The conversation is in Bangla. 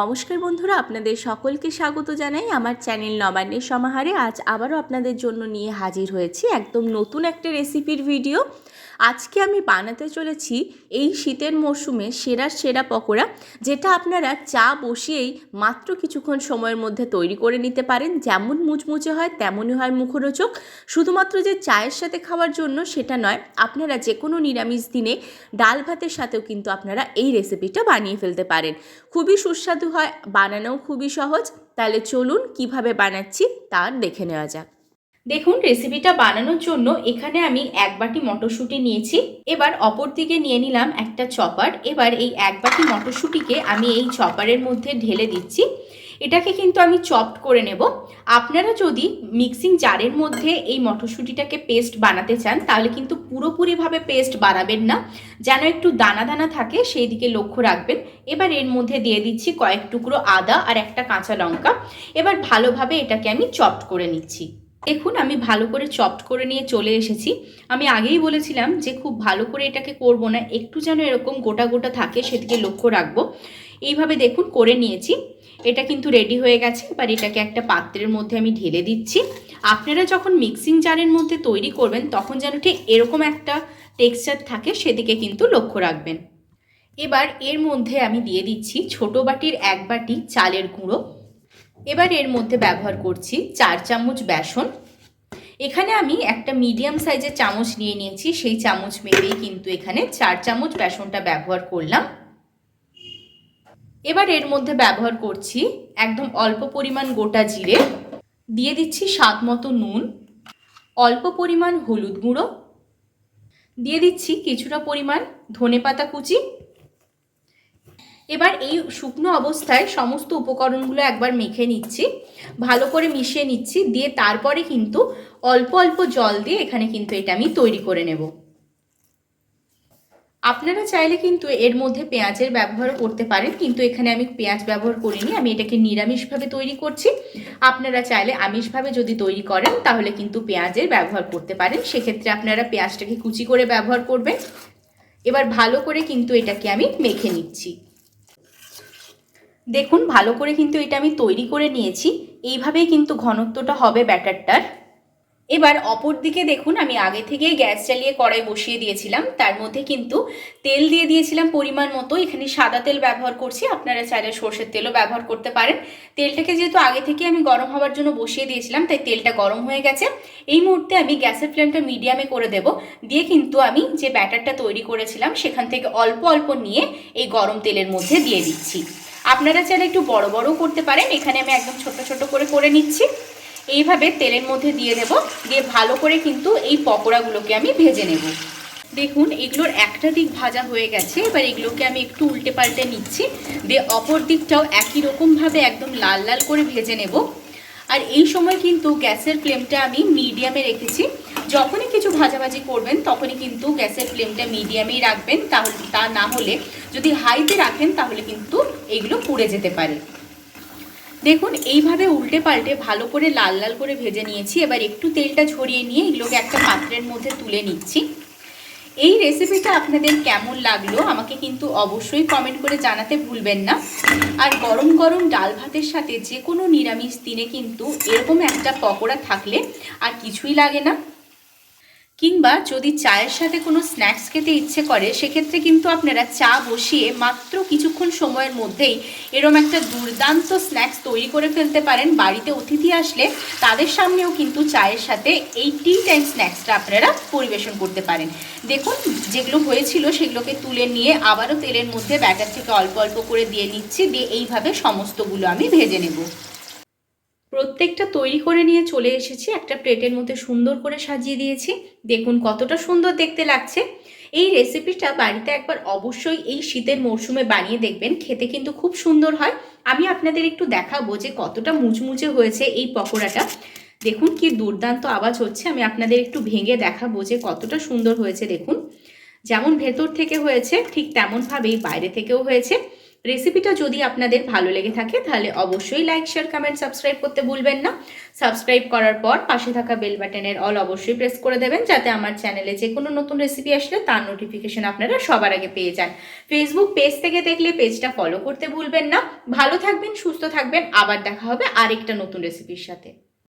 নমস্কার বন্ধুরা, আপনাদের সকলকে স্বাগত জানাই আমার চ্যানেল নবান্নের সমাহারে। আজ আবারও আপনাদের জন্য নিয়ে হাজির হয়েছি একদম নতুন একটা রেসিপির ভিডিও। আজকে আমি বানাতে চলেছি এই শীতের মরশুমে সেরার সেরা পকোড়া, যেটা আপনারা চা বসিয়েই মাত্র কিছুক্ষণ সময়ের মধ্যে তৈরি করে নিতে পারেন। যেমন মুচমুচে হয়, তেমনই হয় মুখরোচক। শুধুমাত্র যে চায়ের সাথে খাওয়ার জন্য সেটা নয়, আপনারা যে কোনো নিরামিষ দিনে ডাল ভাতের সাথেও কিন্তু আপনারা এই রেসিপিটা বানিয়ে ফেলতে পারেন। খুবই সুস্বাদু হয়, বানানোও খুবই সহজ। তাহলে চলুন কীভাবে বানাচ্ছি তা দেখে নেওয়া যাক। দেখুন রেসিপিটা বানানোর জন্য এখানে আমি এক বাটি মটরশুঁটি নিয়েছি। এবার অপর দিকে নিয়ে নিলাম একটা চপার। এবার এই এক বাটি মটরশুঁটিকে আমি এই চপারের মধ্যে ঢেলে দিচ্ছি। এটাকে কিন্তু আমি চপড করে নেব। আপনারা যদি মিক্সিং জারের মধ্যে এই মটরশুঁটিটাকে পেস্ট বানাতে চান, তাহলে কিন্তু পুরোপুরিভাবে পেস্ট বানাবেন না। যেন একটু দানা দানা থাকে, সেই দিকে লক্ষ্য রাখবেন। এবার এর মধ্যে দিয়ে দিচ্ছি কয়েক টুকরো আদা আর একটা কাঁচা লঙ্কা। এবার ভালোভাবে এটাকে আমি চপড করে নিচ্ছি। দেখুন, আমি ভালো করে চপড করে নিয়ে চলে এসেছি। আমি আগেই বলেছিলাম যে খুব ভালো করে এটাকে করব না, একটু যেন এরকম গোটা গোটা থাকে সেদিকে লক্ষ্য রাখব। এইভাবে দেখুন, করে নিয়েছি। এটা কিন্তু রেডি হয়ে গেছে, এবার এটাকে একটা পাত্রের মধ্যে আমি ঢেলে দিচ্ছি। আপনারা যখন মিক্সিং জারের মধ্যে তৈরি করবেন, তখন যেন ঠিক এরকম একটা টেক্সচার থাকে সেদিকে কিন্তু লক্ষ্য রাখবেন। এবার এর মধ্যে আমি দিয়ে দিচ্ছি ছোট বাটির এক বাটি চালের গুঁড়ো। এবার এর মধ্যে ব্যবহার করছি চার চামচ বেসন। এখানে আমি একটা মিডিয়াম সাইজের চামচ নিয়ে নিয়েছি, সেই চামচ মেপেই কিন্তু এখানে চার চামচ বেসনটা ব্যবহার করলাম। এবার এর মধ্যে ব্যবহার করছি একদম অল্প পরিমাণ গোটা জিরে, দিয়ে দিচ্ছি স্বাদ মতো নুন, অল্প পরিমাণ হলুদ গুঁড়ো, দিয়ে দিচ্ছি কিছুটা পরিমাণ ধনেপাতা কুচি এবার এই শুকনো অবস্থায় সমস্ত উপকরণগুলো একবার মেখে নিচ্ছি, ভালো করে মিশিয়ে নিচ্ছি, দিয়ে তারপরে কিন্তু অল্প অল্প জল দিয়ে এখানে কিন্তু এটা আমি তৈরি করে নেব। আপনারা চাইলে কিন্তু এর মধ্যে পেঁয়াজের ব্যবহারও করতে পারেন, কিন্তু এখানে আমি পেঁয়াজ ব্যবহার করিনি, আমি এটাকে নিরামিষভাবে তৈরি করছি। আপনারা চাইলে আমিষভাবে যদি তৈরি করেন, তাহলে কিন্তু পেঁয়াজের ব্যবহার করতে পারেন, সেক্ষেত্রে আপনারা পেঁয়াজটাকে কুচি করে ব্যবহার করবেন। এবার ভালো করে কিন্তু এটাকে আমি মেখে নিচ্ছি। দেখুন, ভালো করে কিন্তু এটা আমি তৈরি করে নিয়েছি। এইভাবেই কিন্তু ঘনত্বটা হবে ব্যাটারটার। এবার অপর দিকে দেখুন, আমি আগে থেকে গ্যাস চালিয়ে কড়াই বসিয়ে দিয়েছিলাম। তার মধ্যে কিন্তু তেল দিয়ে দিয়েছিলাম পরিমাণ মতো। এখানে সাদা তেল ব্যবহার করছি। আপনারা চাইলে সর্ষের তেলও ব্যবহার করতে পারেন। তেলটাকে যেহেতু আগে থেকে আমি গরম হওয়ার জন্য বসিয়ে দিয়েছিলাম, তাই তেলটা গরম হয়ে গেছে। এই মুহূর্তে আমি গ্যাসের ফ্লেমটা মিডিয়ামে করে দেব। দিয়ে কিন্তু আমি যে ব্যাটারটা তৈরি করেছিলাম, সেখান থেকে অল্প অল্প নিয়ে এই গরম তেলের মধ্যে দিয়ে দিচ্ছি। আপনারা চাইলে একটু বড় বড়ও করতে পারেন। এখানে আমি একদম ছোট ছোট করে করে নিচ্ছি। এইভাবে তেলের মধ্যে দিয়ে দেব। দিয়ে ভালো করে কিন্তু এই পকোড়াগুলোকে আমি ভেজে নেব। দেখুন, এগুলোর একটা দিক ভাজা হয়ে গেছে। এবার এগুলোকে আমি একটু উল্টে পাল্টে নিচ্ছি। দিয়ে অপর দিকটাও একই রকমভাবে একদম লাল লাল করে ভেজে নেব। আর এই সময় কিন্তু গ্যাসের ফ্লেমটা আমি মিডিয়ামে রেখেছি। যখনই কিছু ভাজাভাজি করবেন, তখনই কিন্তু গ্যাসের ফ্লেমটা মিডিয়ামেই রাখবেন। তাহলে, তা না হলে যদি হাইতে রাখেন, তাহলে কিন্তু এগুলো পুড়ে যেতে পারে। দেখুন, এইভাবে উল্টে পাল্টে ভালো করে লাল লাল করে ভেজে নিয়েছি। এবার একটু তেলটা ঝরিয়ে নিয়ে এগুলোকে একটা পাত্রের মধ্যে তুলে নিচ্ছি। এই রেসিপিটা আপনাদের কেমন লাগল, আমাকে কিন্তু অবশ্যই কমেন্ট করে জানাতে ভুলবেন না। আর গরম গরম ডাল ভাতের সাথে যে কোনো নিরামিষ দিনে কিন্তু এরকম একটা পকোড়া থাকলে আর কিছুই লাগে না। কিংবা যদি চায়ের সাথে কোনো স্ন্যাক্স খেতে ইচ্ছে করে, সেক্ষেত্রে কিন্তু আপনারা চা বসিয়ে মাত্র কিছুক্ষণ সময়ের মধ্যেই এরম একটা দুর্দান্ত স্ন্যাক্স তৈরি করে ফেলতে পারেন। বাড়িতে অতিথি আসলে তাদের সামনেও কিন্তু চায়ের সাথে এই টি টাইম স্ন্যাক্সটা আপনারা পরিবেশন করতে পারেন। দেখুন, যেগুলো হয়েছিল সেগুলোকে তুলে নিয়ে আবারও তেলের মধ্যে ব্যাটার থেকে অল্প অল্প করে দিয়ে নিচ্ছি। দিয়ে এইভাবে সমস্তগুলো আমি ভেজে নেব। প্রত্যেকটা তৈরি করে নিয়ে চলে এসেছি। একটা প্লেটের মধ্যে সুন্দর করে সাজিয়ে দিয়েছি। দেখুন কতটা সুন্দর দেখতে লাগছে। এই রেসিপিটা বাড়িতে একবার অবশ্যই এই শীতের মরশুমে বানিয়ে দেখবেন। খেতে কিন্তু খুব সুন্দর হয়। আমি আপনাদের একটু দেখাবো যে কতটা মুচমুচে হয়েছে এই পকোড়াটা। দেখুন কি দুর্দান্ত আওয়াজ হচ্ছে। আমি আপনাদের একটু ভেঙে দেখাবো যে কতটা সুন্দর হয়েছে। দেখুন, যেমন ভেতর থেকে হয়েছে, ঠিক তেমনভাবেই বাইরে থেকেও হয়েছে। রেসিপিটা যদি আপনাদের ভালো লেগে থাকে, তাহলে অবশ্যই লাইক শেয়ার কমেন্ট সাবস্ক্রাইব করতে ভুলবেন না। সাবস্ক্রাইব করার পর পাশে থাকা বেল বাটনের অল অবশ্যই প্রেস করে দেবেন, যাতে আমার চ্যানেলে যে কোনো নতুন রেসিপি আসলে তার নোটিফিকেশন আপনারা সবার আগে পেয়ে যান। ফেসবুক পেজ থেকে দেখলে পেজটা ফলো করতে ভুলবেন না। ভালো থাকবেন, সুস্থ থাকবেন, আবার দেখা হবে আরেকটা নতুন রেসিপির সাথে।